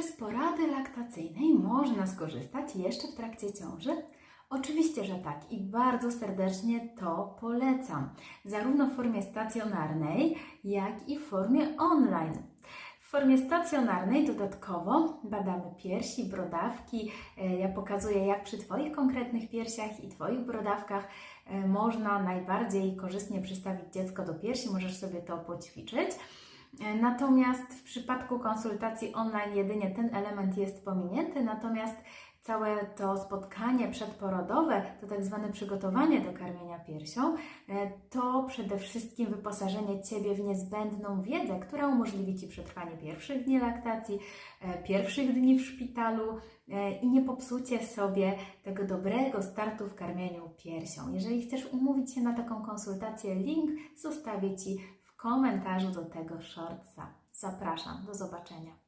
Czy z porady laktacyjnej można skorzystać jeszcze w trakcie ciąży? Oczywiście, że tak i bardzo serdecznie to polecam, zarówno w formie stacjonarnej, jak i w formie online. W formie stacjonarnej dodatkowo badamy piersi, brodawki. E, Ja pokazuję, jak przy Twoich konkretnych piersiach i Twoich brodawkach e, można najbardziej korzystnie przystawić dziecko do piersi. Możesz sobie to poćwiczyć. Natomiast w przypadku konsultacji online jedynie ten element jest pominięty, natomiast całe to spotkanie przedporodowe, to tak zwane przygotowanie do karmienia piersią, e, to przede wszystkim wyposażenie Ciebie w niezbędną wiedzę, która umożliwi Ci przetrwanie pierwszych dni laktacji, e, pierwszych dni w szpitalu e, i nie popsucie sobie tego dobrego startu w karmieniu piersią. Jeżeli chcesz umówić się na taką konsultację, link zostawię Ci komentarzu do tego shortsa. Zapraszam, do zobaczenia.